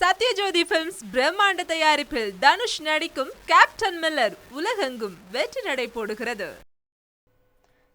Sathyajothi films பிரம்மாண்ட தயாரிப்பில் தனுஷ் நடிக்கும் கேப்டன் மில்லர் உலகெங்கும் வெற்றி நடை போடுகிறது.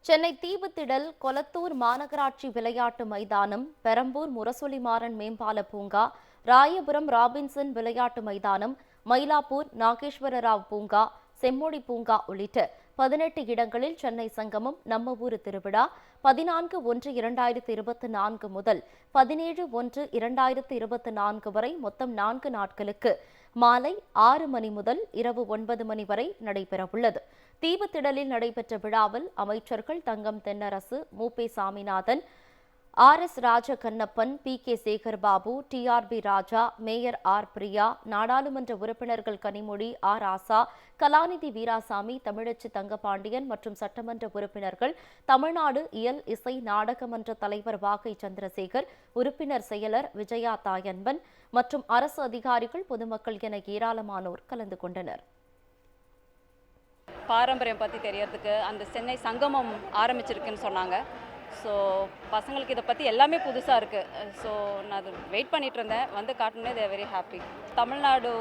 சென்னை தீவுத்திடல் கொளத்தூர் மாநகராட்சி விளையாட்டு மைதானம் பெரம்பூர் முரசொலிமாறன் மேம்பால பூங்கா ராயபுரம் ராபின்சன் விளையாட்டு மைதானம் மயிலாப்பூர் நாகேஸ்வர ராவ் பூங்கா செம்மொழி பூங்கா உள்ளிட்ட பதினெட்டு இடங்களில் சென்னை சங்கமம் நம்ம ஊரு திருவிழா பதினான்கு ஒன்று இரண்டாயிரத்து இருபத்தி நான்கு முதல் பதினேழு ஒன்று இரண்டாயிரத்து இருபத்தி நான்கு வரை மொத்தம் நான்கு நாட்களுக்கு மாலை ஆறு மணி முதல் இரவு ஒன்பது மணி வரை நடைபெறவுள்ளது. தீவுத்திடலில் நடைபெற்ற விழாவில் அமைச்சர்கள் Thangam Thennarasu மூபே Saminathan R S Raja Kannappan P K Sekarbabu T R B Raja mayor R Priya நாடாளுமன்ற உறுப்பினர்கள் கனிமொழி ஆர் ஆசா கலாநிதி வீராசாமி தமிழச்சி தங்கபாண்டியன் மற்றும் சட்டமன்ற உறுப்பினர்கள் தமிழ்நாடு இயல் இசை நாடகமன்ற தலைவர் வாகை சந்திரசேகர் உறுப்பினர் செயலர் விஜயா தாயன்பன் மற்றும் அரசு அதிகாரிகள் பொதுமக்கள் என ஏராளமானோர் கலந்து கொண்டனர். பாரம்பரியம் பற்றி தெரியறதுக்கு அந்த சென்னை சங்கமம் ஆரம்பிச்சிருக்குன்னு சொன்னாங்க. ஸோ பசங்களுக்கு இதை பற்றி எல்லாமே புதுசாக இருக்குது ஸோ நான் அது வெயிட் பண்ணிகிட்டு இருந்தேன். வந்து காட்டினே தே வெரி ஹாப்பி தமிழ்நாடு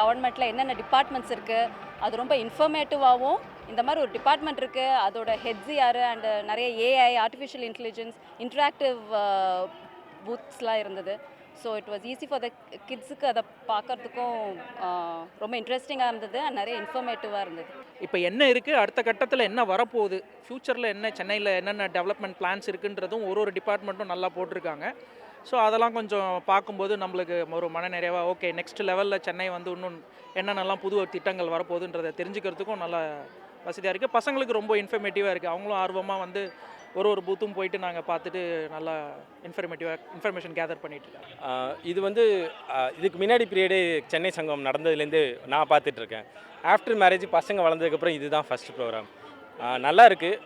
கவர்மெண்ட்டில் என்னென்ன டிபார்ட்மெண்ட்ஸ் இருக்குது அது ரொம்ப இன்ஃபர்மேட்டிவாகவும் இந்த மாதிரி ஒரு டிபார்ட்மெண்ட் இருக்குது அதோட ஹெட்ஸ் யார்? அண்டு நிறைய ஏஐ ஆர்டிஃபிஷியல் இன்டெலிஜென்ஸ் இன்ட்ராக்டிவ் பூத்ஸ்லாம் இருந்தது. So it was easy for the கிட்ஸுக்கு அதை பார்க்கறதுக்கும் ரொம்ப இன்ட்ரெஸ்டிங்காக இருந்தது நிறைய இன்ஃபர்மேட்டிவாக இருந்தது. இப்போ என்ன இருக்குது அடுத்த கட்டத்தில் என்ன வரப்போகுது? ஃப்யூச்சரில் என்ன சென்னையில் என்னென்ன டெவலப்மெண்ட் பிளான்ஸ் இருக்குன்றதும் ஒரு ஒரு டிபார்ட்மெண்ட்டும் நல்லா போட்டிருக்காங்க. ஸோ அதெல்லாம் கொஞ்சம் பார்க்கும்போது நம்மளுக்கு ஒரு மன நிறைவாக ஓகே நெக்ஸ்ட் லெவலில் சென்னை வந்து இன்னும் என்னென்னலாம் புது திட்டங்கள் வரப்போகுதுன்றதை தெரிஞ்சுக்கிறதுக்கும் நல்லா வசதியாக இருக்குது பசங்களுக்கு ரொம்ப இன்ஃபர்மேட்டிவாக இருக்குது அவங்களும் ஆர்வமாக வந்து ஒரு ஒரு பூத்தும் போயிட்டு நாங்கள் பார்த்துட்டு நல்லா இன்ஃபர்மேட்டிவாக இன்ஃபர்மேஷன் கேதர் பண்ணிட்டு இது வந்து இதுக்கு முன்னாடி பீரியடு சென்னை சங்கம் நடந்ததுலேருந்து நான் பார்த்துட்ருக்கேன் ஆஃப்டர் மேரேஜ் பசங்க வளர்ந்ததுக்கப்புறம் இதுதான் ஃபஸ்ட் ப்ரோக்ராம் நல்லா இருக்குது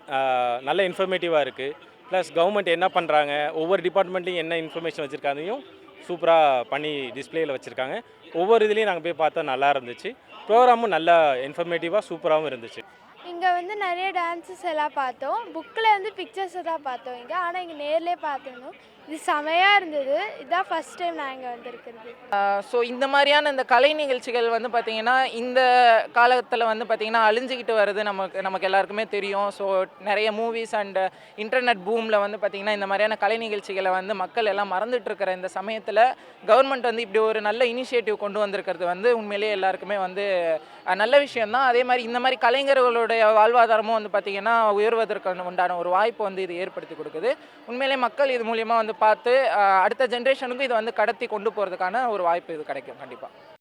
நல்ல இன்ஃபர்மேட்டிவாக இருக்குது ப்ளஸ் கவர்மெண்ட் என்ன பண்ணுறாங்க ஒவ்வொரு டிபார்ட்மெண்ட்லேயும் என்ன இன்ஃபர்மேஷன் வச்சுருக்காதையும் சூப்பராக பண்ணி டிஸ்ப்ளேயில் வச்சுருக்காங்க. ஒவ்வொரு இதுலேயும் நாங்கள் போய் பார்த்தா நல்லா இருந்துச்சு. ப்ரோக்ராமும் நல்லா இன்ஃபர்மேட்டிவாக சூப்பராகவும் இருந்துச்சு. இங்கே வந்து நிறைய டான்ஸஸ் எல்லாம் பார்த்தோம். புக்கில் வந்து பிக்சர்ஸை தான் பார்த்தோம் இங்கே. ஆனால் இங்கே நேர்லேயே பார்த்துருந்தோம் இது செமையாக இருந்தது. இதுதான் ஃபஸ்ட் டைம் நான் இங்கே வந்திருக்கிறது. ஸோ இந்த மாதிரியான இந்த கலை நிகழ்ச்சிகள் வந்து பார்த்திங்கன்னா இந்த காலத்தில் வந்து பார்த்திங்கன்னா அழிஞ்சிக்கிட்டு வருது நமக்கு நமக்கு எல்லாருக்குமே தெரியும். ஸோ நிறைய மூவிஸ் அண்ட் இன்டர்நெட் பூமில் வந்து பார்த்திங்கன்னா இந்த மாதிரியான கலை நிகழ்ச்சிகளை வந்து மக்கள் எல்லாம் மறந்துட்டுருக்கிற இந்த சமயத்தில் கவர்மெண்ட் வந்து இப்படி ஒரு நல்ல இனிஷியேட்டிவ் கொண்டு வந்திருக்கிறது வந்து உண்மையிலேயே எல்லாருக்குமே வந்து நல்ல விஷயந்தான் அதே மாதிரி இந்த மாதிரி கலைஞர்களுடைய வாழ்வாதாரமும் வந்து பார்த்திங்கன்னா உயர்வதற்கான உண்டான ஒரு வாய்ப்பு வந்து இது ஏற்படுத்தி கொடுக்குது. உண்மையிலே மக்கள் இது மூலியமாக வந்து பார்த்து அடுத்த ஜென்ரேஷனுக்கும் இதை வந்து கடத்தி கொண்டு போகிறதுக்கான ஒரு வாய்ப்பு இது கிடைக்கும் கண்டிப்பாக